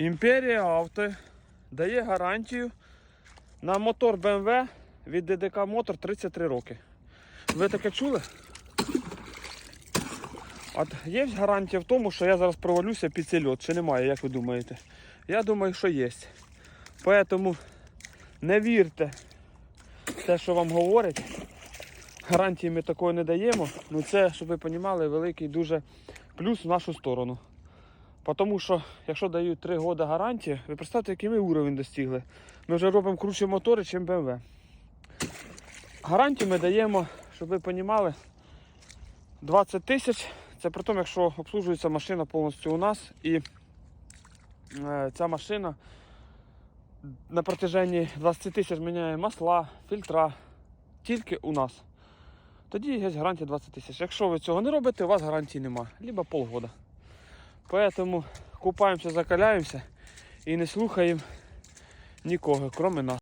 Імперія Авто дає гарантію на мотор BMW від ДДК Мотор 33 роки. Ви таке чули? От є гарантія в тому, що я зараз провалюся під цей льот, чи немає, як ви думаєте? Я думаю, що є. Тому не вірте те, що вам говорять. Гарантії ми такої не даємо. Ну це, щоб ви розуміли, великий дуже плюс в нашу сторону. Тому що, якщо дають 3 роки гарантії, ви представте, який ми уровень достигли. Ми вже робимо круче мотори, ніж BMW. Гарантію ми даємо, щоб ви розуміли, 20 тисяч. Це при тому, якщо обслужується машина повністю у нас і е, ця машина на протяженні 20 тисяч міняє масла, фільтра тільки у нас. Тоді є гарантія 20 тисяч. Якщо ви цього не робите, у вас гарантії нема. Либо полгода. Поэтому купаемся, закаляемся и не слухаем никого, кроме нас.